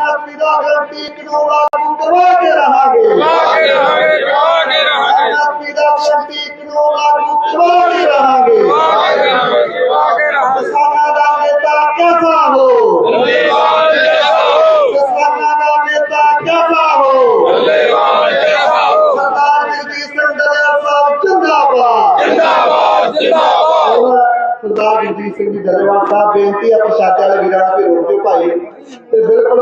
MSP ਦਾ guarantee ਕਾਨੂੰਨ ਲਾਗੂ ਕਰਵਾ ਕੇ ਰਹਾਂਗੇ। ਕੇ ਰਹਾਂਗੇ ਜਵਾ ਕੇ ਰਹਾਂਗੇ। ਦਾ ਗਰੰਟੀ ਕਾਨੂੰਨ ਲਾਗੂ ਕਰਵਾ ਕੇ ਸਰਦਾਰ ਸਿੰਘ ਜੀ ਡੱਲੇਵਾਲ ਸਾਹਿਬ, ਬੇਨਤੀ ਹੈ ਪਛਾਤੇ ਵਾਲੇ ਵੀਰਾਂ ਨੂੰ ਵੀ ਰੋਕ ਦਿਓ ਭਾਈ। ਤੇ ਬਿਲਕੁਲ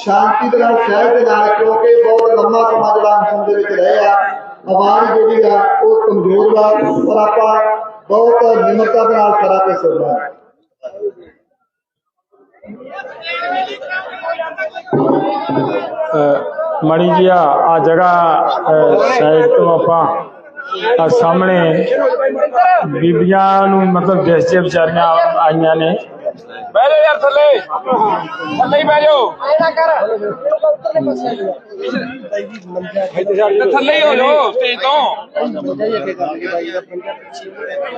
ਸ਼ਾਂਤੀ ਦੇ ਨਾਲ ਸਹਿਜ ਦੇ ਨਾਲ ਕਿਉਂਕਿ ਬਹੁਤ ਲੰਮਾ ਸਮਾਂ ਜਿਹੜਾ ਅਨਸ਼ਨ ਦੇ ਵਿੱਚ ਰਹੇ ਆ। ਆਵਾਜ਼ ਜਿਹੜੀ ਆ, ਉਹ ਕਮਜ਼ੋਰ ਵਾ, ਪਰ ਆਪਾਂ ਬਹੁਤ ਨਿਮਰਤਾ ਦੇ ਨਾਲ ਖਰਾ ਤੇ ਸੁਣਨਾ ਹੈ ਮਣੀ ਜੀ ਆ ਜਗ੍ਹਾ ਸਾਈਡ ਤੋਂ ਆਪਾਂ ਆ ਸਾਹਮਣੇ ਬੀਬੀਆਂ ਨੂੰ ਮਤਲਬ ਦੇਸ਼ ਦੇ ਵਿਚਾਰੀਆਂ ਆਈਆਂ ਨੇ। ਬਹਿ ਜਾ ਯਾਰ ਥੱਲੇ। ਥੱਲੇ ਹੀ ਬਹਿ ਜਾਓ। ਤੇ ਥੱਲੇ ਹੀ ਹੋ ਜਾਓ ਸਟੇਜ ਤੋਂ।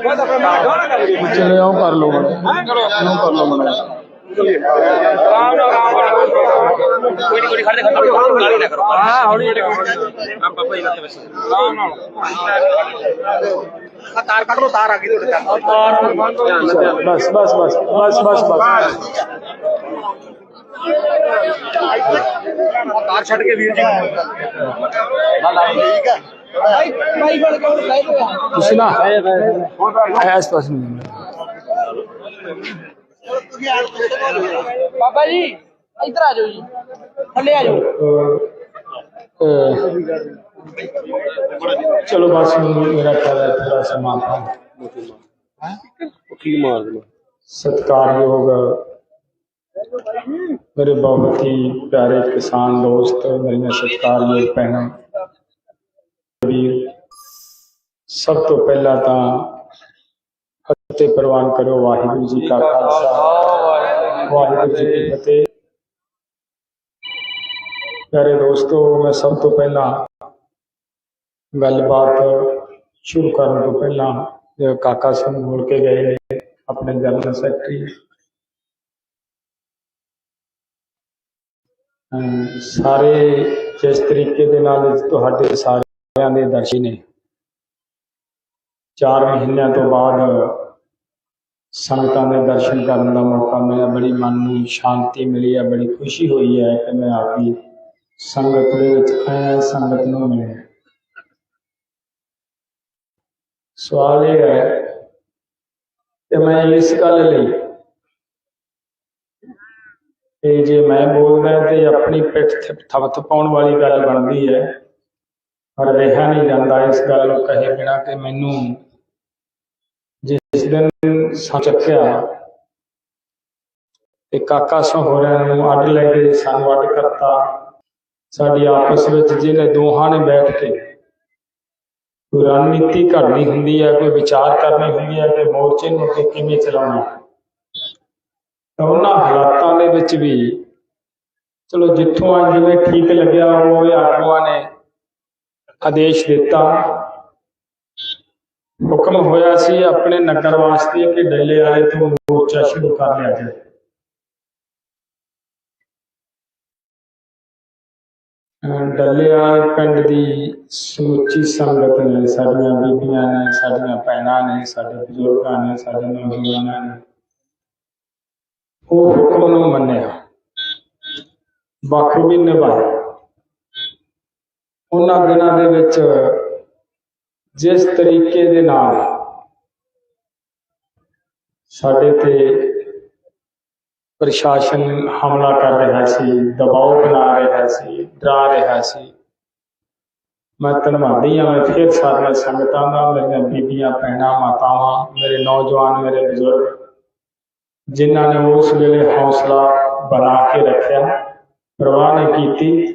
ਚਲੇ ਕਰ ਲਓ। ਚਲੋ ਆਓ ਕਰ ਲਓ। ਮੜਾ ਆਰਾਮ ਨਾਲ ਆਰਾਮ ਨਾਲ ਕੋਈ ਨਹੀਂ ਕੋਈ ਖੜੇ ਖੜੇ ਗਾਲੀ ਨਾ ਕਰੋ ਹਾਂ ਹੌਲੀ ਹੌਲੀ ਆ ਪਾਪਾ ਜੀ ਲੱਤੇ ਬਸ बाबा जी इधर आ जाओ जी। थले आ जाओ। चलो बस मेरा ख्याल है थोड़ा सा माफ़ी सत्कार होगा। मेरे बहुत ही प्यारे किसान दोस्त मेरे सत्कार योग भैन सब तो पहला था। ਫਤਿਹ ਪ੍ਰਵਾਨ ਕਰੋ ਵਾਹਿਗੁਰੂ ਜੀ ਕਾ ਖਾਲਸਾ। ਵਾਹਿਗੁਰੂ ਜੀ ਕੀ ਫਤਿਹ। ਪਿਆਰੇ ਦੋਸਤੋ, ਮੈਂ ਸਭ ਤੋਂ ਪਹਿਲਾਂ ਗੱਲਬਾਤ ਸ਼ੁਰੂ ਕਰਨ ਤੋਂ ਪਹਿਲਾਂ ਕਾਕਾ ਸਿੰਘ ਬੋਲ ਕੇ ਗਏ ਨੇ, ਆਪਣੇ ਜਨਰਲ ਸੈਕਟਰੀ। ਸਾਰੇ ਜਿਸ ਤਰੀਕੇ ਦੇ ਨਾਲ ਤੁਹਾਡੇ ਸਾਰਿਆਂ ਦੇ ਦਰਸ਼ਨ ਨੇ 4 ਮਹੀਨਿਆਂ ਤੋਂ ਬਾਅਦ ਸੰਗਤਾਂ ਦੇ ਦਰਸ਼ਨ ਕਰਨ ਦਾ ਮੌਕਾ ਮਿਲਿਆ, ਬੜੀ ਮਨ ਨੂੰ ਸ਼ਾਂਤੀ ਮਿਲੀ ਹੈ, ਬੜੀ ਖੁਸ਼ੀ ਹੋਈ ਹੈ ਕਿ ਮੈਂ ਆਪਦੀ ਸੰਗਤ ਦੇ ਵਿੱਚ ਆਇਆ ਸੰਗਤ ਨੂੰ ਮਿਲਿਆ। ਸਵਾਲ ਇਹ ਹੈ ਕਿ ਮੈਂ ਇਸ ਗੱਲ ਲਈ ਇਹ ਜੇ ਮੈਂ ਬੋਲਦਾ ਤੇ ਆਪਣੀ ਪਿੱਠ ਤੇ ਥਪਥ ਪਾਉਣ ਵਾਲੀ ਗੱਲ ਬਣਦੀ ਹੈ, ਪਰ ਰਿਹਾ ਨਹੀਂ ਜਾਂਦਾ ਇਸ ਗੱਲ ਨੂੰ ਕਹੇ ਬਿਨਾ ਕਿ ਮੈਨੂੰ ਜਿਸ ਦਿਨ ਸੱਚਿਆ ਤੇ ਕਾਕਾ ਸਹੋਰਿਆਂ ਨੂੰ ਅੱਡ ਲੈ ਕੇ ਸਾਨੂੰ ਅੱਡ ਕਰਤਾ। ਸਾਡੀ ਆਪਸ ਵਿੱਚ ਜਿਹਨੇ ਦੋਹਾਂ ਨੇ ਬੈਠ ਕੇ ਕੋਈ ਰਣਨੀਤੀ ਘੜਨੀ ਹੁੰਦੀ ਹੈ ਕੋਈ ਵਿਚਾਰ ਕਰਨੀ ਹੁੰਦੀ ਹੈ ਕਿ ਮੋਰਚੇ ਨੂੰ ਅੱਗੇ ਕਿਵੇਂ ਚਲਾਉਣਾ? ਤਾਂ ਉਹਨਾਂ ਹਾਲਾਤਾਂ ਦੇ ਵਿੱਚ ਵੀ ਚਲੋ ਜਿੱਥੋਂ ਆ ਜਿਵੇਂ ਠੀਕ ਲੱਗਿਆ, ਉਹ ਆਗੂਆਂ ਨੇ ਆਦੇਸ਼ ਦਿੱਤਾ। ਹੁਕਮ ਹੋਇਆ ਸੀ ਆਪਣੇ ਨਗਰ ਵਾਸਤੇ ਕਿ ਡੱਲੇ ਵਾਲੇ ਤੋਂ ਮੋਰਚਾ ਸ਼ੁਰੂ ਕਰ ਲਿਆ ਜਾਏ। ਅਹ ਪਿੰਡ ਦੀ ਸਮੁੱਚੀ ਸੰਗਤ ਨੇ, ਸਾਡੀਆਂ ਬੀਬੀਆਂ ਨੇ, ਸਾਡੀਆਂ ਭੈਣਾਂ ਨੇ, ਸਾਡੇ ਬਜ਼ੁਰਗਾਂ ਨੇ, ਸਾਡੇ ਨੌਜਵਾਨਾਂ ਨੇ, ਉਹ ਹੁਕਮ ਨੂੰ ਮੰਨਿਆ। ਬਾਕੀ ਵੀ ਨਿਭਾਇਆ। ਉਹਨਾਂ ਦਿਨਾਂ ਦੇ ਵਿੱਚ ਜਿਸ ਤਰੀਕੇ ਦੇ ਨਾਲ ਸਾਡੇ ਤੇ ਪ੍ਰਸ਼ਾਸਨ ਹਮਲਾ ਕਰ ਰਿਹਾ ਸੀ, ਦਬਾਅ ਬਣਾ ਰਿਹਾ ਸੀ, ਡਰਾ ਰਿਹਾ ਸੀ, ਮੈਂ ਧੰਨਵਾਦੀ ਹਾਂ। ਮੈਂ ਫਿਰ ਸਾਰੀਆਂ ਸੰਗਤਾਂ ਦਾ, ਮੇਰੀਆਂ ਬੀਬੀਆਂ, ਭੈਣਾਂ, ਮਾਤਾਵਾਂ, ਮੇਰੇ ਨੌਜਵਾਨ, ਮੇਰੇ ਬਜ਼ੁਰਗ, ਜਿਨ੍ਹਾਂ ਨੇ ਉਸ ਵੇਲੇ ਹੌਸਲਾ ਬਣਾ ਕੇ ਰੱਖਿਆ, ਪਰਵਾਹ ਨਹੀਂ ਕੀਤੀ,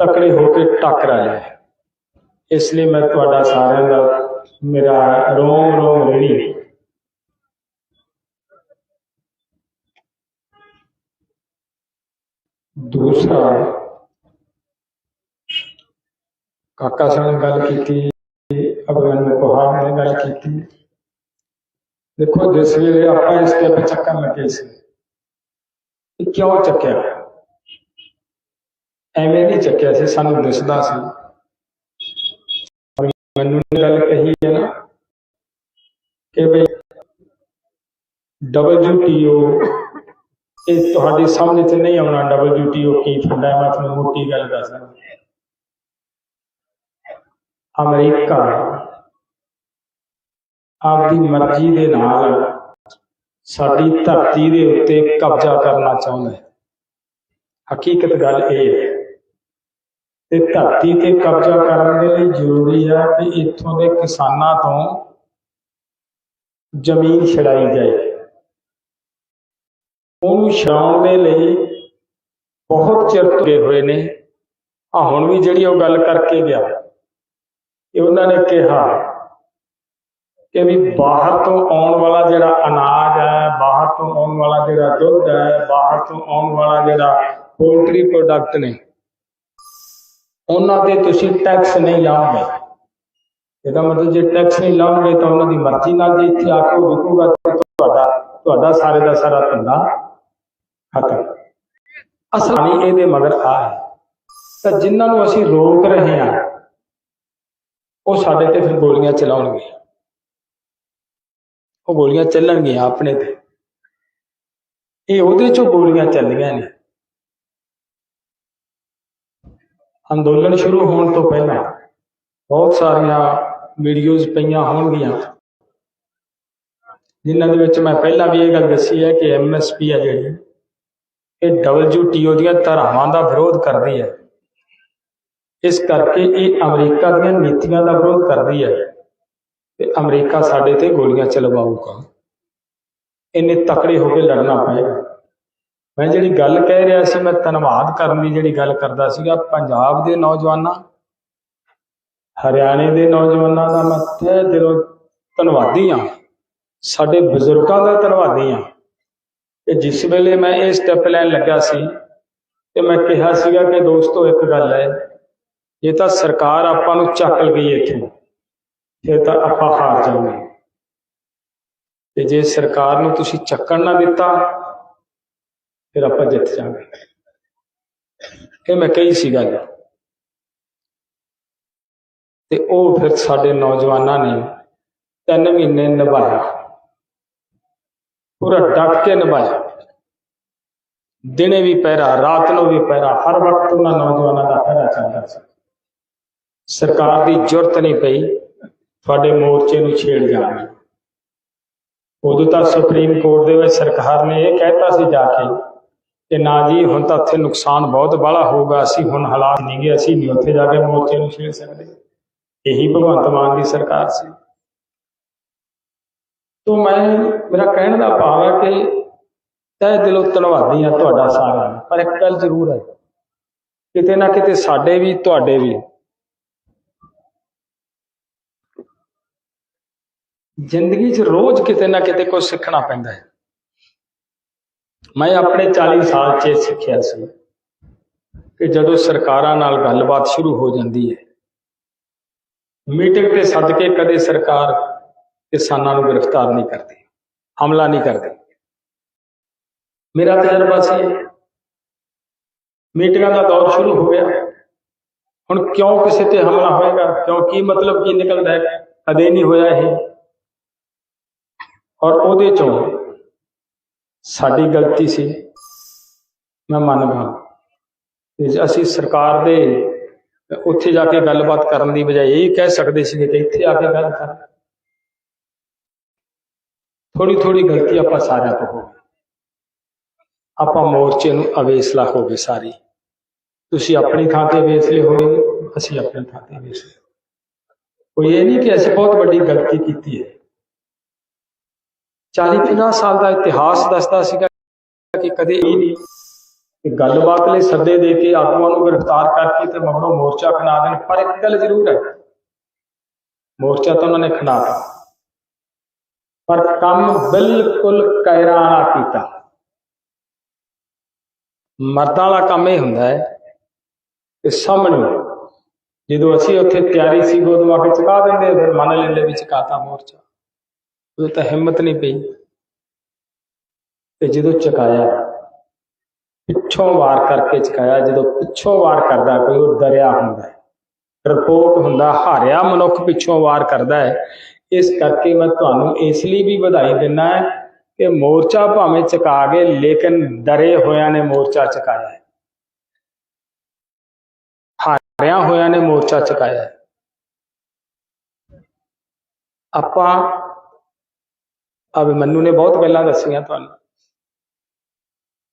ਤਕੜੇ ਹੋ ਕੇ ਟੱਕਰਾਇਆ ਇਸ ਲਈ ਮੈਂ ਤੁਹਾਡਾ ਸਾਰਿਆਂ ਦਾ ਮੇਰਾ ਰੋਮ ਰੋਮ ਰੇੜੀ ਦੂਸਰਾ, ਕਾਕਾ ਸਾਹਿਬ ਨੇ ਗੱਲ ਕੀਤੀ ਅਭਿਮਨੂ ਕੋਹਾਰ ਨੇ ਗੱਲ ਕੀਤੀ। ਦੇਖੋ ਜਿਸ ਵੇਲੇ ਆਪਾਂ ਇਸ ਤੇ ਚੱਕਣ ਲੱਗੇ ਸੀ, ਇਹ ਕਿਉਂ ਚੱਕਿਆ? ਐਵੇਂ ਨਹੀਂ ਚੱਕਿਆ ਸੀ, ਸਾਨੂੰ ਦਿਸਦਾ ਸੀ। ਮੈਨੂੰ ਇਹ ਗੱਲ ਕਹੀ ਹੈ ਨਾ ਕਿ ਬਈ WTO ਇਹ ਤੁਹਾਡੀ ਸਮਝ 'ਚ ਨਹੀਂ ਆਉਣਾ WTO ਕੀ ਹੁੰਦਾ ਹੈ ਮੈਂ ਤੁਹਾਨੂੰ ਮੋਟੀ ਗੱਲ ਦੱਸਦਾ। ਅਮਰੀਕਾ ਆਪਦੀ ਮਰਜ਼ੀ ਦੇ ਨਾਲ ਸਾਡੀ ਧਰਤੀ ਦੇ ਉੱਤੇ ਕਬਜ਼ਾ ਕਰਨਾ ਚਾਹੁੰਦਾ ਹੈ। ਹਕੀਕਤ ਗੱਲ ਇਹ ਹੈ ਤੇ ਧਰਤੀ ਤੇ ਕਬਜ਼ਾ ਕਰਨ ਦੇ ਲਈ ਜ਼ਰੂਰੀ ਹੈ ਕਿ ਇੱਥੋਂ ਦੇ ਕਿਸਾਨਾਂ ਤੋਂ ਜ਼ਮੀਨ ਛੜਾਈ ਜਾਏ। ਉਹਨੂੰ ਛਡਾਉਣ ਦੇ ਲਈ ਬਹੁਤ ਚਿਰ ਤੁਰੇ ਹੋਏ ਨੇ। ਆ ਹੁਣ ਵੀ ਜਿਹੜੀ ਉਹ ਗੱਲ ਕਰਕੇ ਗਿਆ ਇਹ ਉਹਨਾਂ ਨੇ ਕਿਹਾ ਕਿ ਵੀ ਬਾਹਰ ਤੋਂ ਆਉਣ ਵਾਲਾ ਜਿਹੜਾ ਅਨਾਜ ਹੈ, ਬਾਹਰ ਤੋਂ ਆਉਣ ਵਾਲਾ ਜਿਹੜਾ ਦੁੱਧ ਹੈ, ਬਾਹਰ ਤੋਂ ਆਉਣ ਵਾਲਾ ਜਿਹੜਾ ਪੋਲਟਰੀ ਪ੍ਰੋਡਕਟ ਨੇ ਉਹਨਾਂ ਤੇ ਤੁਸੀਂ ਟੈਕਸ ਨਹੀਂ ਲਾਓਗੇ ਇਹਦਾ ਮਤਲਬ ਜੇ ਟੈਕਸ ਨਹੀਂ ਲਾਓਗੇ ਤਾਂ ਉਹਨਾਂ ਦੀ ਮਰਜ਼ੀ ਨਾਲ ਜੇ ਇੱਥੇ ਆ ਕੇ ਵਿਕੂਗਾ ਤੁਹਾਡਾ ਤੁਹਾਡਾ ਸਾਰੇ ਦਾ ਸਾਰਾ ਧੰਦਾ ਖਤਮ ਅਸਲ ਇਹਦੇ ਮਗਰ ਆ ਹੈ। ਤਾਂ ਜਿਨ੍ਹਾਂ ਨੂੰ ਅਸੀਂ ਰੋਕ ਰਹੇ ਹਾਂ, ਉਹ ਸਾਡੇ ਤੇ ਫਿਰ ਗੋਲੀਆਂ ਚਲਾਉਣਗੇ। ਉਹ ਗੋਲੀਆਂ ਚੱਲਣਗੀਆਂ ਆਪਣੇ ਤੇ। ਇਹ ਉਹਦੇ ਚੋਂ ਗੋਲੀਆਂ ਚੱਲੀਆਂ ਨੇ। ਅੰਦੋਲਨ ਸ਼ੁਰੂ ਹੋਣ ਤੋਂ ਪਹਿਲਾਂ ਬਹੁਤ ਸਾਰੀਆਂ ਵੀਡੀਓਜ਼ ਪਈਆਂ ਹੋਣਗੀਆਂ। ਜਿਨ੍ਹਾਂ ਦੇ ਵਿੱਚ ਮੈਂ ਪਹਿਲਾਂ ਵੀ ਇਹ ਗੱਲ ਦੱਸੀ ਹੈ ਕਿ ਐਮਐਸਪੀ ਹੈ ਜਿਹੜੀ, ਇਹ WTO ਦੀਆਂ ਧਾਰਾਵਾਂ ਦਾ ਵਿਰੋਧ ਕਰਦੀ ਹੈ। ਇਸ ਕਰਕੇ ਇਹ ਅਮਰੀਕਾ ਦੀਆਂ ਨੀਤੀਆਂ ਦਾ ਵਿਰੋਧ ਕਰਦੀ ਹੈ ਤੇ ਅਮਰੀਕਾ ਸਾਡੇ ਤੇ ਗੋਲੀਆਂ ਚਲਵਾਊਗਾ ਇੰਨੇ ਤਕੜੇ ਹੋ ਕੇ ਲੜਨਾ ਪਏਗਾ। ਮੈਂ ਜਿਹੜੀ ਗੱਲ ਕਹਿ ਰਿਹਾ ਸੀ, ਮੈਂ ਧੰਨਵਾਦ ਕਰਨ ਦੀ ਜਿਹੜੀ ਗੱਲ ਕਰਦਾ ਸੀਗਾ, ਪੰਜਾਬ ਦੇ ਨੌਜਵਾਨਾਂ, ਹਰਿਆਣੇ ਦੇ ਨੌਜਵਾਨਾਂ ਦਾ ਮੈਂ ਤਹਿ ਦਿਲੋਂ ਧੰਨਵਾਦੀ ਹਾਂ। ਸਾਡੇ ਬਜ਼ੁਰਗਾਂ ਦਾ ਧੰਨਵਾਦੀ ਹਾਂ। ਕਿ ਜਿਸ ਵੇਲੇ ਮੈਂ ਇਹ ਸਟੈਪ ਲੈਣ ਲੱਗਾ ਸੀ, ਤੇ ਮੈਂ ਕਿਹਾ ਸੀਗਾ ਕਿ ਦੋਸਤੋ, ਇੱਕ ਗੱਲ ਹੈ, ਜੇ ਤਾਂ ਸਰਕਾਰ ਆਪਾਂ ਨੂੰ ਚੱਕ ਗਈ ਇੱਥੋਂ, ਫਿਰ ਤਾਂ ਆਪਾਂ ਹਾਰ ਜਾਵਾਂਗੇ। ਤੇ ਜੇ ਸਰਕਾਰ ਨੂੰ ਤੁਸੀਂ ਚੱਕਣ ਨਾ ਦਿੱਤਾ ਫਿਰ ਆਪਾਂ ਜਿੱਤ ਜਾਵਾਂਗੇ। ਇਹ ਮੈਂ ਕਹੀ ਸੀ ਗੱਲ। ਤੇ ਉਹ ਫਿਰ ਸਾਡੇ ਨੌਜਵਾਨਾਂ ਨੇ ਤਿੰਨ ਮਹੀਨੇ ਨਿਭਾਇਆ ਪੂਰਾ ਡਟ ਕੇ ਨਿਭਾਇਆ। ਦਿਨੇ ਵੀ ਪਹਿਰਾ, ਰਾਤ ਨੂੰ ਵੀ ਪਹਿਰਾ, ਹਰ ਵਕਤ ਉਹਨਾਂ ਨੌਜਵਾਨਾਂ ਦਾ ਪਹਿਰਾ ਚੱਲਦਾ ਸੀ। ਸਰਕਾਰ ਦੀ ਜ਼ਰੂਰਤ ਨਹੀਂ ਪਈ ਤੁਹਾਡੇ ਮੋਰਚੇ ਨੂੰ ਛੇੜ ਜਾਣ ਉਦੋਂ ਤਾਂ ਸੁਪਰੀਮ ਕੋਰਟ ਦੇ ਵਿੱਚ ਸਰਕਾਰ ਨੇ ਇਹ ਕਹਿਤਾ ਸੀ ਜਾ ਕੇ ਕਿ ਨਾ ਜੀ, ਹੁਣ ਤਾਂ ਉੱਥੇ ਨੁਕਸਾਨ ਬਹੁਤ ਬਾਹਲਾ ਹੋਊਗਾ ਅਸੀਂ ਹੁਣ ਹਾਲਾਤ ਨਹੀਂ ਗਏ, ਅਸੀਂ ਨਹੀਂ ਉੱਥੇ ਜਾ ਕੇ ਮੋਰਚੇ ਨੂੰ ਛੇੜ ਸਕਦੇ। ਇਹੀ ਭਗਵੰਤ ਮਾਨ ਦੀ ਸਰਕਾਰ ਸੀ। ਤੋਂ ਮੈਂ, ਮੇਰਾ ਕਹਿਣ ਦਾ ਭਾਵ ਹੈ ਕਿ ਤਹਿ ਦਿਲੋਂ ਧੰਨਵਾਦੀ ਹਾਂ ਤੁਹਾਡਾ ਸਾਰਿਆਂ ਦਾ ਪਰ ਇੱਕ ਗੱਲ ਜ਼ਰੂਰ ਹੈ। ਕਿਤੇ ਨਾ ਕਿਤੇ ਸਾਡੇ ਵੀ, ਤੁਹਾਡੇ ਵੀ। ਜ਼ਿੰਦਗੀ 'ਚ ਰੋਜ਼ ਕਿਤੇ ਨਾ ਕਿਤੇ ਕੁਝ ਸਿੱਖਣਾ ਪੈਂਦਾ ਹੈ। ਮੈਂ ਆਪਣੇ 40 ਸਾਲ 'ਚ ਸਿੱਖਿਆ ਸੀ ਕਿ ਜਦੋਂ ਸਰਕਾਰਾਂ ਨਾਲ ਗੱਲਬਾਤ ਸ਼ੁਰੂ ਹੋ ਜਾਂਦੀ ਹੈ ਮੀਟਿੰਗ ਤੇ ਸੱਦ ਕੇ ਕਦੇ ਸਰਕਾਰ ਕਿਸਾਨਾਂ ਨੂੰ ਗ੍ਰਿਫਤਾਰ ਨਹੀਂ ਕਰਦੀ ਹਮਲਾ ਨਹੀਂ ਕਰਦੀ। ਮੇਰਾ ਤਜਰਬਾ ਸੀ ਮੀਟਿੰਗਾਂ ਦਾ ਦੌਰ ਸ਼ੁਰੂ ਹੋ ਗਿਆ। ਹੁਣ ਕਿਉਂ ਕਿਸੇ ਤੇ ਹਮਲਾ ਹੋਏਗਾ? ਕਿਉਂ ਕੀ ਮਤਲਬ ਕੀ ਨਿਕਲਦਾ ਹੈ? ਕਦੇ ਨਹੀਂ ਹੋਇਆ ਇਹ। ਔਰ ਉਹਦੇ ਚੋਂ ਸਾਡੀ ਗਲਤੀ ਸੀ। ਮੈਂ ਮੰਨਦਾ ਅਸੀਂ ਸਰਕਾਰ ਦੇ ਉੱਥੇ ਜਾ ਕੇ ਗੱਲਬਾਤ ਕਰਨ ਦੀ ਬਜਾਏ ਇਹ ਕਹਿ ਸਕਦੇ ਸੀ ਕਿ ਇੱਥੇ ਆ ਕੇ ਗੱਲ ਕਰ। ਥੋੜੀ ਥੋੜੀ ਗਲਤੀ ਆਪਾਂ ਸਾਰਿਆਂ ਤੋਂ ਹੋ ਗਈ। ਆਪਾਂ ਮੋਰਚੇ ਨੂੰ ਅਵੇਸਲਾ ਹੋ ਗਏ ਸਾਰੀ। ਤੁਸੀਂ ਆਪਣੀ ਥਾਂ ਤੇ ਵੇਸਲੇ ਹੋਏ ਅਸੀਂ ਆਪਣੀ ਥਾਂ ਤੇ ਵੇਸਲੇ ਕੋਈ ਇਹ ਨਹੀਂ ਕਿ ਅਸੀਂ ਬਹੁਤ ਵੱਡੀ ਗਲਤੀ ਕੀਤੀ ਹੈ। 40 50 ਸਾਲ ਦਾ ਇਤਿਹਾਸ ਦੱਸਦਾ ਸੀਗਾ ਕਿ ਕਦੇ ਇਹ ਨਹੀਂ ਕਿ ਗੱਲਬਾਤ ਲਈ ਸੱਦੇ ਦੇ ਕੇ ਆਗੂਆਂ ਨੂੰ ਗ੍ਰਿਫਤਾਰ ਕਰਕੇ ਤੇ ਮਗਰੋਂ ਮੋਰਚਾ ਖਣਾ ਦੇਣ। ਪਰ ਇੱਕ ਗੱਲ ਜ਼ਰੂਰ ਹੈ, ਮੋਰਚਾ ਤਾਂ ਉਹਨਾਂ ਨੇ ਖਣਾਤਾ ਪਰ ਕੰਮ ਬਿਲਕੁਲ ਕਾਇਰਾਨਾ ਕੀਤਾ। ਮਰਦਾਂ ਵਾਲਾ ਕੰਮ ਇਹ ਹੁੰਦਾ ਹੈ ਕਿ ਸਾਹਮਣੇ ਜਦੋਂ ਅਸੀਂ ਉੱਥੇ ਤਿਆਰੀ ਸੀ ਉਦੋਂ ਆ ਕੇ ਚੁਕਾ ਦਿੰਦੇ ਫਿਰ ਮੰਨ ਲੈਂਦੇ ਵੀ ਚੁਕਾਤਾ ਮੋਰਚਾ। ਉਦੋਂ ਤਾਂ ਹਿੰਮਤ ਨਹੀਂ ਪਈ। ਤੇ ਜਦੋਂ ਚੁਕਾਇਆ, ਪਿੱਛੋਂ ਵਾਰ ਕਰਕੇ ਚਕਾਇਆ, ਜਦੋਂ ਪਿੱਛੋਂ ਵਾਰ ਕਰਦਾ ਕੋਈ ਉਹ ਡਰਿਆ ਹੁੰਦਾ ਹੈ। ਡਰਪੋਕ ਹੁੰਦਾ, ਹਾਰਿਆ ਮਨੁੱਖ ਪਿੱਛੋਂ ਵਾਰ ਕਰਦਾ ਹੈ। ਇਸ ਕਰਕੇ ਮੈਂ ਤੁਹਾਨੂੰ ਇਸ ਲਈ ਵੀ ਵਧਾਈ ਦਿੰਦਾ ਹੈ ਕਿ ਮੋਰਚਾ ਭਾਵੇਂ ਚਕਾ ਗਏ ਲੇਕਿਨ ਡਰੇ ਹੋਇਆਂ ਨੇ ਮੋਰਚਾ ਚਕਾਇਆ ਹੈ। ਹਾਰਿਆ ਹੋਇਆਂ ਨੇ ਮੋਰਚਾ ਚਕਾਇਆ ਆਪਾਂ ਆਪਾਂ ਅਭਿਮਨੂ ਨੇ ਬਹੁਤ ਗੱਲਾਂ ਦੱਸੀਆਂ ਤੁਹਾਨੂੰ।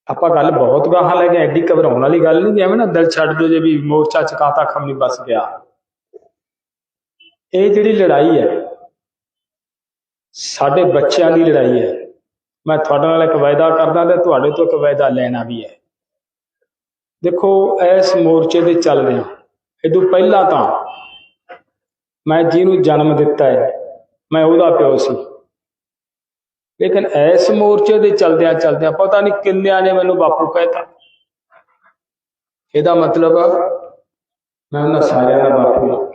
ਆਪਾਂ ਗੱਲ ਬਹੁਤ ਗਾਹਾਂ ਲੈ ਗਏ ਐਡੀ ਘਬਰਾਉਣ ਵਾਲੀ ਗੱਲ ਨਹੀਂ ਐਵੇਂ ਨਾ ਦਿਲ ਛੱਡ ਦਿਓ ਜੇ ਵੀ ਮੋਰਚਾ ਚਕਾਤਾ ਖਮ ਨਹੀਂ ਬਸ ਗਿਆ। ਇਹ ਜਿਹੜੀ ਲੜਾਈ ਹੈ, ਸਾਡੇ ਬੱਚਿਆਂ ਦੀ ਲੜਾਈ ਹੈ। ਮੈਂ ਤੁਹਾਡੇ ਨਾਲ ਇੱਕ ਵਾਅਦਾ ਕਰਦਾ ਤੇ ਤੁਹਾਡੇ ਤੋਂ ਇੱਕ ਵਾਅਦਾ ਲੈਣਾ ਵੀ ਹੈ। ਦੇਖੋ, ਇਸ ਮੋਰਚੇ ਦੇ ਚੱਲਦੇ ਹਾਂ ਇਦੋਂ ਪਹਿਲਾਂ ਤਾਂ ਮੈਂ ਜਿਹਨੂੰ ਜਨਮ ਦਿੱਤਾ ਹੈ, ਮੈਂ ਉਹਦਾ ਪਿਓ ਸੀ। ਲੇਕਿਨ ਇਸ ਮੋਰਚੇ ਦੇ ਚਲਦਿਆਂ ਚਲਦਿਆਂ ਪਤਾ ਨਹੀਂ ਕਿੰਨਿਆਂ ਨੇ ਮੈਨੂੰ ਬਾਪੂ ਕਹਿਤਾ। ਇਹਦਾ ਮਤਲਬ ਮੈਂ ਉਹਨਾਂ ਸਾਰਿਆਂ ਦਾ ਬਾਪੂ ਹਾਂ।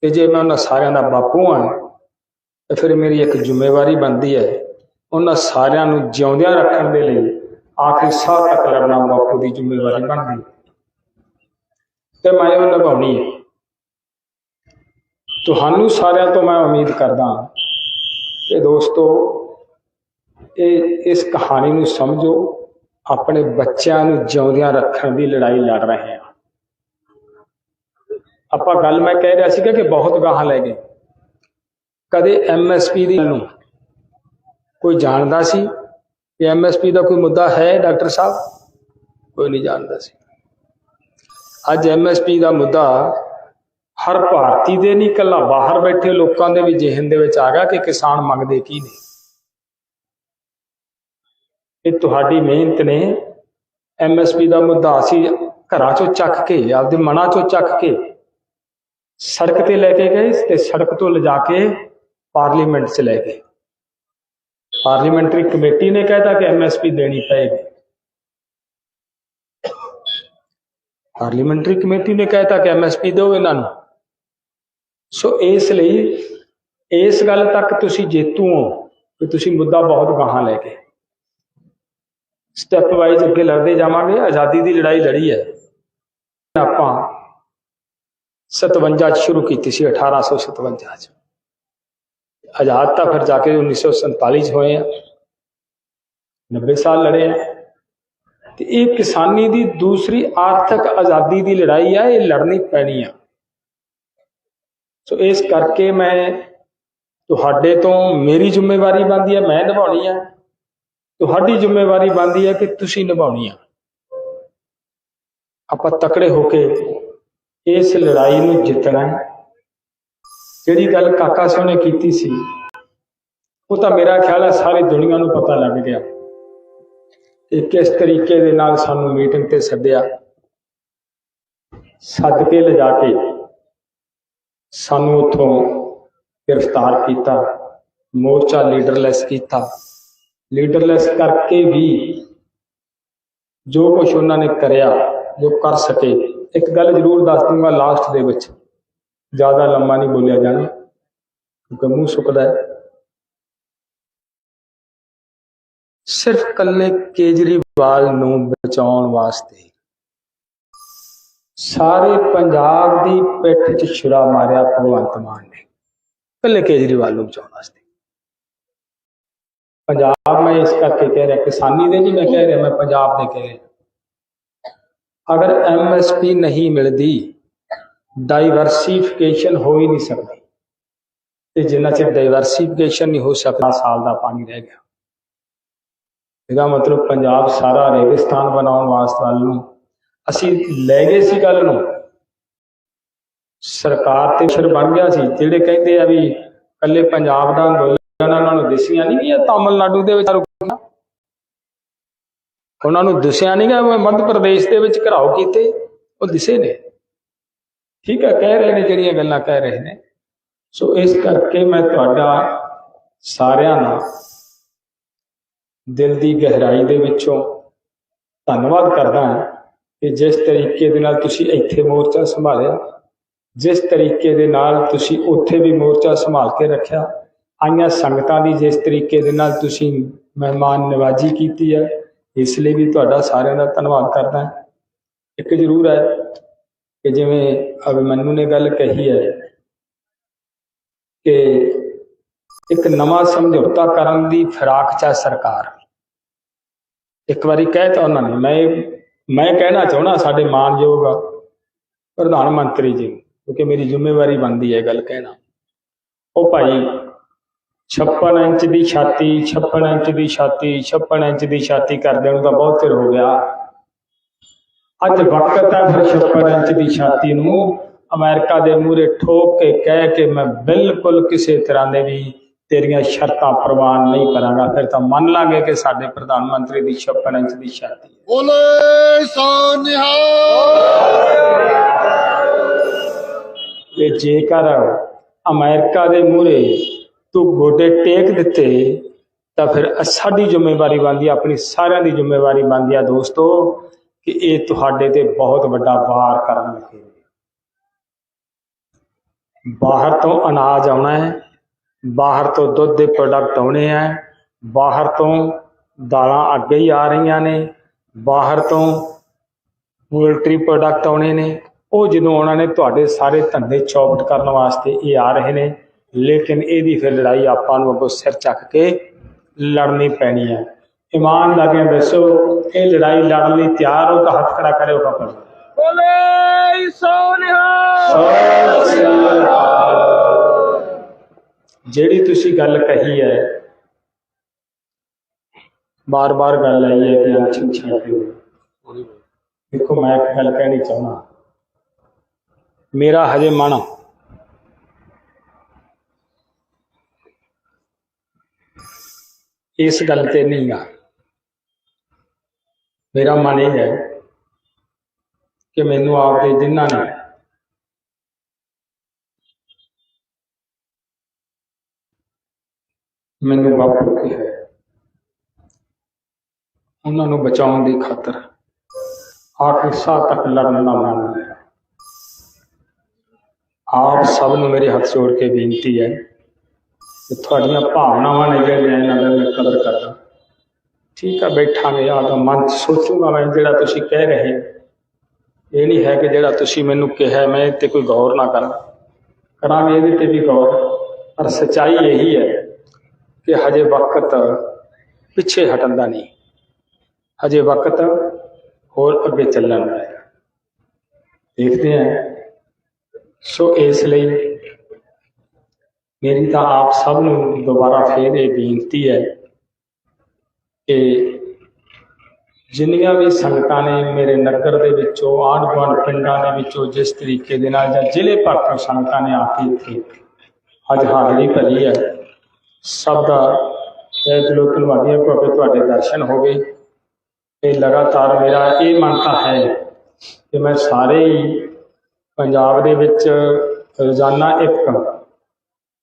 ਤੇ ਜੇ ਮੈਂ ਉਹਨਾਂ ਸਾਰਿਆਂ ਦਾ ਬਾਪੂ ਹਾਂ, ਤੇ ਫਿਰ ਮੇਰੀ ਇੱਕ ਜ਼ਿੰਮੇਵਾਰੀ ਬਣਦੀ ਹੈ ਉਹਨਾਂ ਸਾਰਿਆਂ ਨੂੰ ਜਿਉਂਦਿਆਂ ਰੱਖਣ ਦੇ ਲਈ ਆਖਰੀ ਸਾਹ ਤੱਕ ਲੜਨਾ ਬਾਪੂ ਦੀ ਜ਼ਿੰਮੇਵਾਰੀ ਬਣਦੀ ਹੈ। ਤੇ ਮੈਂ ਉਹ ਨਿਭਾਉਣੀ ਹੈ। ਤੁਹਾਨੂੰ ਸਾਰਿਆਂ ਤੋਂ ਮੈਂ ਉਮੀਦ ਕਰਦਾ ਹਾਂ ਕਿ ਦੋਸਤੋ, ਇਹ ਇਸ ਕਹਾਣੀ ਨੂੰ ਸਮਝੋ, ਆਪਣੇ ਬੱਚਿਆਂ ਨੂੰ ਜਿਉਂਦਿਆਂ ਰੱਖਣ ਦੀ ਲੜਾਈ ਲੜ ਰਹੇ ਹਾਂ। ਆਪਾਂ ਗੱਲ ਮੈਂ ਕਹਿ ਰਿਹਾ ਸੀਗਾ ਕਿ ਬਹੁਤ ਗਾਹਾਂ ਲੈ ਗਏ। ਕਦੇ ਐਮਐਸਪੀ ਦੀ ਨੂੰ ਕੋਈ ਜਾਣਦਾ ਸੀ ਕਿ ਐਮਐਸਪੀ ਦਾ ਕੋਈ ਮੁੱਦਾ ਹੈ ਡਾਕਟਰ ਸਾਹਿਬ? ਕੋਈ ਨਹੀਂ ਜਾਣਦਾ ਸੀ। ਅੱਜ ਐਮਐਸਪੀ ਦਾ ਮੁੱਦਾ ਹਰ ਭਾਰਤੀ ਦੇ ਨਹੀਂ, ਇਕੱਲਾ ਬਾਹਰ ਬੈਠੇ ਲੋਕਾਂ ਦੇ ਵੀ ਜ਼ਿਹਨ ਦੇ ਵਿੱਚ ਆ ਗਿਆ ਕਿ ਕਿਸਾਨ ਮੰਗਦੇ ਕੀ ਨੇ। ਇਹ ਤੁਹਾਡੀ ਮਿਹਨਤ ਨੇ ਐਮਐਸਪੀ ਦਾ ਮੁੱਦਾ ਅਸੀਂ ਘਰਾਂ ਚੋਂ ਚੱਕ ਕੇ, ਆਪਦੇ ਮਨਾਂ ਚੋਂ ਚੱਕ ਕੇ ਸੜਕ ਤੇ ਲੈ ਕੇ ਗਏ ਤੇ ਸੜਕ ਤੋਂ ਲਿਜਾ ਕੇ ਪਾਰਲੀਮੈਂਟ 'ਚ ਲੈ ਗਏ। ਪਾਰਲੀਮੈਂਟਰੀ ਕਮੇਟੀ ਨੇ ਕਹਿਤਾ ਕਿ ਐਮਐਸਪੀ ਦੇਣੀ ਪਏਗੀ। ਪਾਰਲੀਮੈਂਟਰੀ ਕਮੇਟੀ ਨੇ ਕਹਿਤਾ ਕਿ ਐਮਐਸਪੀ ਦਿਓ ਇਹਨਾਂ ਨੂੰ। ਸੋ ਇਸ ਲਈ ਇਸ ਗੱਲ ਤੱਕ ਤੁਸੀਂ ਜੇਤੂ ਹੋ ਕਿ ਤੁਸੀਂ ਮੁੱਦਾ ਬਹੁਤ ਗਾਹਾਂ ਲੈ ਕੇ ਸਟੈਪ ਵਾਈਜ਼ ਅੱਗੇ ਲੜਦੇ ਜਾਵਾਂਗੇ, ਆਜ਼ਾਦੀ ਦੀ ਲੜਾਈ ਲੜੀ ਹੈ। ਆਪਾਂ 57 ਚ ਸ਼ੁਰੂ ਕੀਤੀ ਸੀ 1857 ਚ। ਆਜ਼ਾਦ ਤਾਂ ਫਿਰ ਜਾ ਕੇ 1947 ਚ ਹੋਏ ਆ। 90 ਸਾਲ ਲੜੇ ਆ। ਤੇ ਇਹ ਕਿਸਾਨੀ ਦੀ ਦੂਸਰੀ ਆਰਥਿਕ ਆਜ਼ਾਦੀ ਦੀ ਲੜਾਈ ਆ, ਇਹ ਲੜਨੀ ਪੈਣੀ ਆ। ਸੋ ਇਸ ਕਰਕੇ ਮੈਂ ਤੁਹਾਡੇ ਤੋਂ ਮੇਰੀ ਜ਼ਿੰਮੇਵਾਰੀ ਬਣਦੀ ਹੈ, ਮੈਂ ਨਿਭਾਉਣੀ ਹੈ। ਤੁਹਾਡੀ ਜ਼ਿੰਮੇਵਾਰੀ ਬਣਦੀ ਹੈ ਕਿ ਤੁਸੀਂ ਨਿਭਾਉਣੀ ਆ। ਆਪਾਂ ਤਕੜੇ ਹੋ ਕੇ ਇਸ ਲੜਾਈ ਨੂੰ ਜਿੱਤਣਾ ਹੈ। ਜਿਹੜੀ ਗੱਲ ਕਾਕਾ ਸਿੰਘ ਨੇ ਕੀਤੀ ਸੀ, ਉਹ ਤਾਂ ਮੇਰਾ ਖਿਆਲ ਹੈ ਸਾਰੀ ਦੁਨੀਆ ਨੂੰ ਪਤਾ ਲੱਗ ਗਿਆ। ਕਿ ਕਿਸ ਤਰੀਕੇ ਦੇ ਨਾਲ ਸਾਨੂੰ ਮੀਟਿੰਗ ਤੇ ਸੱਦਿਆ। ਸੱਦ ਕੇ ਲਿਜਾ ਕੇ ਸਾਨੂੰ ਉੱਥੋਂ ਗ੍ਰਿਫਤਾਰ ਕੀਤਾ, ਮੋਰਚਾ ਲੀਡਰਲੈਸ ਕੀਤਾ। ਲੀਡਰਲੈਸ ਕਰਕੇ ਵੀ ਜੋ ਕੁਝ ਉਹਨਾਂ ਨੇ ਕਰਿਆ, ਜੋ ਕਰ ਸਕੇ, ਇੱਕ ਗੱਲ ਜ਼ਰੂਰ ਦੱਸ ਦੂੰਗਾ ਲਾਸਟ ਦੇ ਵਿੱਚ। ਜ਼ਿਆਦਾ ਲੰਮਾ ਨਹੀਂ ਬੋਲਿਆ ਜਾਣਾ। ਕਿਉਂਕਿ ਮੂੰਹ ਸੁੱਕਦਾ ਹੈ। ਸਿਰਫ ਕੱਲੇ ਕੇਜਰੀਵਾਲ ਨੂੰ ਬਚਾਉਣ ਵਾਸਤੇ ਸਾਰੇ ਪੰਜਾਬ ਦੀ ਪਿੱਠ 'ਚ ਛੁਰਾ ਮਾਰਿਆ ਭਗਵੰਤ ਮਾਨ ਨੇ। ਕੱਲੇ ਕੇਜਰੀਵਾਲ ਨੂੰ ਬਚਾਉਣ ਵਾਸਤੇ। ਪੰਜਾਬ ਮੈਂ ਇਸ ਕਰਕੇ ਕਹਿ ਰਿਹਾ ਕਿਸਾਨੀ ਦੇ ਨਹੀਂ ਮੈਂ ਕਹਿ ਰਿਹਾ, ਮੈਂ ਪੰਜਾਬ ਦੇ ਕਹਿ ਰਿਹਾ। ਅਗਰ ਐਮਐਸਪੀ ਨਹੀਂ ਮਿਲਦੀ ਡਾਈਵਰਸਿਫਿਕੇਸ਼ਨ ਹੋ ਹੀ ਨਹੀਂ ਸਕਦੀ। ਤੇ ਜਿੰਨਾ ਚਿਰ ਡਾਈਵਰਸਿਫਿਕੇਸ਼ਨ ਨਹੀਂ ਹੋ ਸਕਦਾ, ਸਾਲ ਦਾ ਪਾਣੀ ਰਹਿ ਗਿਆ। ਇਹਦਾ ਮਤਲਬ ਪੰਜਾਬ ਸਾਰਾ ਰੇਗਿਸਤਾਨ ਬਣਾਉਣ ਵਾਸਤੇ ਨੂੰ ਅਸੀਂ ਲੈ ਗਏ ਸੀ ਗੱਲ ਨੂੰ। ਸਰਕਾਰ ਤੇ ਫਿਰ ਬਣ ਗਿਆ ਸੀ। ਜਿਹੜੇ ਕਹਿੰਦੇ ਆ ਵੀ ਕੱਲੇ ਪੰਜਾਬ ਦਾ ਅੰਦੋਲਨ ਉਹਨਾਂ ਨੂੰ ਦਿਸੀਆਂ ਨਹੀਂ ਗਈਆਂ, ਤਾਮਿਲਨਾਡੂ ਦੇ ਵਿੱਚ ਰੁਕੀਆਂ ਉਹਨਾਂ ਨੂੰ ਦਿਸਿਆ ਨਹੀਂ ਗਿਆ, ਮੱਧ ਪ੍ਰਦੇਸ਼ ਦੇ ਵਿੱਚ ਘਰਾਓ ਕੀਤੇ, ਉਹ ਦਿਸੇ ਨੇ। ਠੀਕ ਹੈ, ਕਹਿ ਰਹੇ ਨੇ ਜਿਹੜੀਆਂ ਗੱਲਾਂ ਕਹਿ ਰਹੇ ਨੇ। ਸੋ ਇਸ ਕਰਕੇ ਮੈਂ ਤੁਹਾਡਾ ਸਾਰਿਆਂ ਦਾ ਦਿਲ ਦੀ ਗਹਿਰਾਈ ਦੇ ਵਿੱਚੋਂ ਧੰਨਵਾਦ ਕਰਦਾ ਹਾਂ। ਕਿ ਜਿਸ ਤਰੀਕੇ ਦੇ ਨਾਲ ਤੁਸੀਂ ਇੱਥੇ ਮੋਰਚਾ ਸੰਭਾਲਿਆ, ਜਿਸ ਤਰੀਕੇ ਦੇ ਨਾਲ ਤੁਸੀਂ ਉੱਥੇ ਵੀ ਮੋਰਚਾ ਸੰਭਾਲ ਕੇ ਰੱਖਿਆ, ਆਈਆਂ ਸੰਗਤਾਂ ਦੀ ਜਿਸ ਤਰੀਕੇ ਦੇ ਨਾਲ ਤੁਸੀਂ ਮਹਿਮਾਨ ਨਿਵਾਜ਼ੀ ਕੀਤੀ ਹੈ, ਇਸ ਲਈ ਵੀ ਤੁਹਾਡਾ ਸਾਰਿਆਂ ਦਾ ਧੰਨਵਾਦ ਕਰਦਾ ਇੱਕ ਜ਼ਰੂਰ ਹੈ ਕਿ ਜਿਵੇਂ ਅਭਿਮਨੂ ਨੇ ਗੱਲ ਕਹੀ ਹੈ ਕਿ ਇੱਕ ਨਵਾਂ ਸਮਝੌਤਾ ਕਰਨ ਦੀ ਫਿਰਾਕ ਚ ਹੈ ਸਰਕਾਰ। ਇੱਕ ਵਾਰੀ ਕਹਿ ਤਾ ਉਹਨਾਂ ਨੇ, ਮੈਂ ਮੈਂ ਕਹਿਣਾ ਚਾਹੁੰਦਾ ਸਾਡੇ ਮਾਨਯੋਗ ਪ੍ਰਧਾਨ ਮੰਤਰੀ ਜੀ, ਕਿਉਂਕਿ ਮੇਰੀ ਜ਼ਿੰਮੇਵਾਰੀ ਬਣਦੀ ਹੈ ਗੱਲ ਕਹਿਣਾ। ਉਹ ਭਾਈ 56 ਇੰਚ ਦੀ ਛਾਤੀ 56 ਇੰਚ ਦੀ ਛਾਤੀ 56 ਇੰਚ ਦੀ ਛਾਤੀ ਕਰਦੇ ਨੂੰ ਤਾਂ ਬਹੁਤ ਚਿਰ ਹੋ ਗਿਆ। ਅੱਜ ਵਕਤ ਹੈ ਫਿਰ 56 ਇੰਚ ਦੀ ਛਾਤੀ ਨੂੰ ਅਮਰੀਕਾ ਦੇ ਮੂਹਰੇ ਠੋਕ ਕੇ ਕਹਿ ਕੇ ਮੈਂ ਬਿਲਕੁਲ ਕਿਸੇ ਤਰ੍ਹਾਂ ਦੇ ਵੀ ਤੇਰੀਆਂ ਸ਼ਰਤਾਂ ਪ੍ਰਵਾਨ ਨਹੀਂ ਕਰਾਂਗਾ। ਫਿਰ ਤਾਂ ਮੰਨ ਲਾਂਗੇ ਕਿ ਸਾਡੇ ਪ੍ਰਧਾਨ ਮੰਤਰੀ ਦੀ 56 ਇੰਚ ਦੀ ਛਾਤੀ ਹੈ ਬੋਲੇ ਸੋਨਿਹਾ ਤੇ ਜੇਕਰ ਅਮਰੀਕਾ ਦੇ ਮੂਹਰੇ ਤੂੰ ਗੋਡੇ ਟੇਕ ਦਿੱਤੇ ਤਾਂ ਫਿਰ ਸਾਡੀ ਜ਼ਿੰਮੇਵਾਰੀ ਬਣਦੀ ਹੈ ਆਪਣੀ ਸਾਰਿਆਂ ਦੀ ਜ਼ਿੰਮੇਵਾਰੀ ਬਣਦੀ ਹੈ ਦੋਸਤੋ ਕਿ ਇਹ ਤੁਹਾਡੇ ਤੇ ਬਹੁਤ ਵੱਡਾ ਵਾਰ ਕਰਨ ਲੱਗੇ ਬਾਹਰ ਤੋਂ ਅਨਾਜ ਆਉਣਾ ਹੈ। ਬਾਹਰ ਤੋਂ ਦੁੱਧ ਦੇ ਪ੍ਰੋਡਕਟ ਆਉਣੇ ਹੈ ਬਾਹਰ ਤੋਂ ਦਾਲਾਂ ਅੱਗੇ ਹੀ ਆ ਰਹੀਆਂ ਨੇ। ਬਾਹਰ ਤੋਂ ਪੋਲਟਰੀ ਪ੍ਰੋਡਕਟ ਆਉਣੇ ਨੇ। ਉਹ ਜਦੋਂ ਉਹਨਾਂ ਨੇ ਤੁਹਾਡੇ ਸਾਰੇ ਧੰਦੇ ਚੌਪਟ ਕਰਨ ਵਾਸਤੇ ਇਹ ਆ ਰਹੇ ਨੇ। ਲੇਕਿਨ ਇਹਦੀ ਫਿਰ ਲੜਾਈ ਆਪਾਂ ਨੂੰ ਅੱਗੋਂ ਸਿਰ ਚੱਕ ਕੇ ਲੜਨੀ ਪੈਣੀ ਹੈ। ਇਮਾਨਦਾਰੀਆਂ ਦੱਸੋ ਇਹ ਲੜਾਈ ਲੜਨ ਲਈ ਤਿਆਰ ਹੋ ਤਾਂ ਹੱਥ ਖੜਾ ਕਰਿਓ ਕਪਲ ਬੋਲੇ ਸੋਨਿਹਾ ਜਿਹੜੀ ਤੁਸੀਂ ਗੱਲ ਕਹੀ ਹੈ, ਬਾਰ-ਬਾਰ ਗੱਲ ਆਈ ਹੈ ਕਿ ਇਲੈਕਸ਼ਨ ਛੱਡ ਦੇਖੋ, ਮੈਂ ਇੱਕ ਗੱਲ ਕਹਿਣੀ ਚਾਹੁੰਦਾ। ਮੇਰਾ ਹਜੇ ਮਨ ਇਸ ਗੱਲ ਤੇ ਨਹੀਂ ਆ। ਮੇਰਾ ਮਨ ਇਹ ਹੈ ਕਿ ਮੈਨੂੰ ਆਪਦੇ ਜਿਨ੍ਹਾਂ ਨੇ ਮੈਨੂੰ ਬਾਪੂ ਕਿਹਾ ਹੈ ਉਹਨਾਂ ਨੂੰ ਬਚਾਉਣ ਦੀ ਖਾਤਰ ਆਖਿਰ ਸਾਹ ਤੱਕ ਲੜਨ ਦਾ ਮਨ ਹੈ ਆਪ ਸਭ ਨੂੰ ਮੇਰੇ ਹੱਥ ਜੋੜ ਕੇ ਬੇਨਤੀ ਹੈ ਕਿ ਤੁਹਾਡੀਆਂ ਭਾਵਨਾਵਾਂ ਨੇ ਜਿਹੜੀਆਂ ਇਹਨਾਂ ਦਾ ਮੈਂ ਕਦਰ ਕਰਦਾ। ਠੀਕ ਆ, ਬੈਠਾਂਗੇ ਆ ਤਾਂ ਮਨ 'ਚ ਸੋਚੂਗਾ ਮੈਂ ਜਿਹੜਾ ਤੁਸੀਂ ਕਹਿ ਰਹੇ ਇਹ ਨਹੀਂ ਹੈ ਕਿ ਜਿਹੜਾ ਤੁਸੀਂ ਮੈਨੂੰ ਕਿਹਾ, ਮੈਂ ਇਹ ਤੇ ਕੋਈ ਗੌਰ ਨਾ ਕਰਾਂ। ਕਰਾਂਗੇ, ਇਹਦੇ ਤੇ ਵੀ ਗੌਰ। ਪਰ ਸਚਾਈ ਇਹੀ ਹੈ ਕਿ ਹਜੇ ਵਕਤ ਪਿੱਛੇ ਹਟਣ ਦਾ ਨਹੀਂ। ਹਜੇ ਵਕਤ ਹੋਰ ਅੱਗੇ ਚੱਲਣ ਦਾ ਹੈ। ਦੇਖਦੇ ਹਾਂ। ਸੋ ਇਸ ਲਈ ਮੇਰੀ ਤਾਂ ਆਪ ਸਭ ਨੂੰ ਦੁਬਾਰਾ ਫੇਰ ਇਹ ਬੇਨਤੀ ਹੈ ਕਿ ਜਿੰਨੀਆਂ ਵੀ ਸੰਗਤਾਂ ਨੇ ਮੇਰੇ ਨਗਰ ਦੇ ਵਿੱਚੋਂ ਆਂਢ ਗੁਆਂਢ ਪਿੰਡਾਂ ਦੇ ਵਿੱਚੋਂ ਜਿਸ ਤਰੀਕੇ ਦੇ ਨਾਲ ਜਾਂ ਜ਼ਿਲ੍ਹੇ ਭਰ ਤੋਂ ਸੰਗਤਾਂ ਨੇ ਆ ਕੇ ਇੱਥੇ ਅੱਜ ਹਾਜ਼ਰੀ ਭਰੀ ਹੈ। ਸਭ ਦਾ ਤਹਿ ਦਿਲੋਂ ਧੰਨਵਾਦੀਆਂ ਕਿਉਂਕਿ ਤੁਹਾਡੇ ਦਰਸ਼ਨ ਹੋ ਗਏ। ਤੇ ਲਗਾਤਾਰ ਮੇਰਾ ਇਹ ਮੰਨਤਾ ਹੈ ਕਿ ਮੈਂ ਸਾਰੇ ਹੀ ਪੰਜਾਬ ਦੇ ਵਿੱਚ ਰੋਜ਼ਾਨਾ ਇੱਕ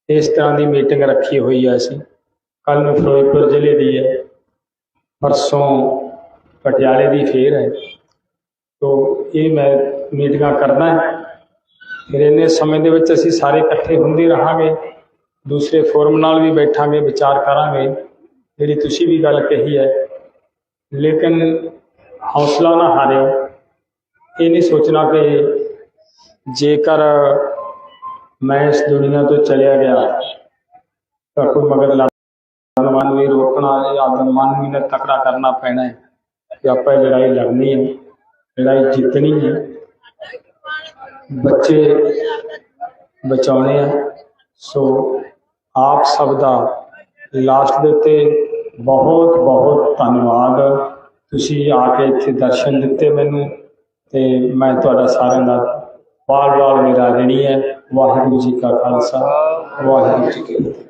ਇਸ ਤਰ੍ਹਾਂ ਦੀ ਮੀਟਿੰਗ ਰੱਖੀ ਹੋਈ ਹੈ ਅਸੀਂ। ਕੱਲ ਨੂੰ ਫਿਰੋਜ਼ਪੁਰ ਜ਼ਿਲ੍ਹੇ ਦੀ ਹੈ, ਪਰਸੋਂ ਪਟਿਆਲੇ ਦੀ ਫੇਰ ਹੈ। ਤੋ ਇਹ ਮੈਂ ਮੀਟਿੰਗਾਂ ਕਰਦਾ ਹੈ। ਫਿਰ ਇੰਨੇ ਸਮੇਂ ਦੇ ਵਿੱਚ ਅਸੀਂ ਸਾਰੇ ਇਕੱਠੇ ਹੁੰਦੇ ਰਹਾਂਗੇ। ਦੂਸਰੇ ਫੋਰਮ ਨਾਲ ਵੀ ਬੈਠਾਂਗੇ ਵਿਚਾਰ ਕਰਾਂਗੇ ਜਿਹੜੀ ਤੁਸੀਂ ਵੀ ਗੱਲ ਕਹੀ ਹੈ ਲੇਕਿਨ ਹੌਸਲਾ ਨਾ ਹਾਰਿਓ ਇਹ ਨਹੀਂ ਸੋਚਣਾ ਕਿ ਜੇਕਰ ਮੈਂ ਇਸ ਦੁਨੀਆ ਤੋਂ ਚਲਿਆ ਗਿਆ ਤਾਂ ਕੋਈ ਮਗਰ ਲੱਗਣ ਮਨ ਵੀ ਰੋਕਣਾ ਇਹ ਆਦਮ ਮਨ ਵੀ ਨੇ ਤਕੜਾ ਕਰਨਾ ਪੈਣਾ ਹੈ ਕਿ ਆਪਾਂ ਇਹ ਲੜਾਈ ਲੜਨੀ ਹੈ ਲੜਾਈ ਜਿੱਤਣੀ ਹੈ ਬੱਚੇ ਬਚਾਉਣੇ ਆ ਸੋ ਆਪ ਸਭ ਦਾ ਲਾਸਟ ਦੇ ਉੱਤੇ ਬਹੁਤ ਬਹੁਤ ਧੰਨਵਾਦ। ਤੁਸੀਂ ਆ ਕੇ ਇੱਥੇ ਦਰਸ਼ਨ ਦਿੱਤੇ ਮੈਨੂੰ ਤੇ ਮੈਂ ਤੁਹਾਡਾ ਸਾਰਿਆਂ ਦਾ ਬਾਰ ਬਾਰ ਮੇਰਾ ਰਣੀ ਹੈ। ਵਾਹਿਗੁਰੂ ਜੀ ਕਾ ਖਾਲਸਾ, ਵਾਹਿਗੁਰੂ ਜੀ ਕੀ ਫਤਿਹ।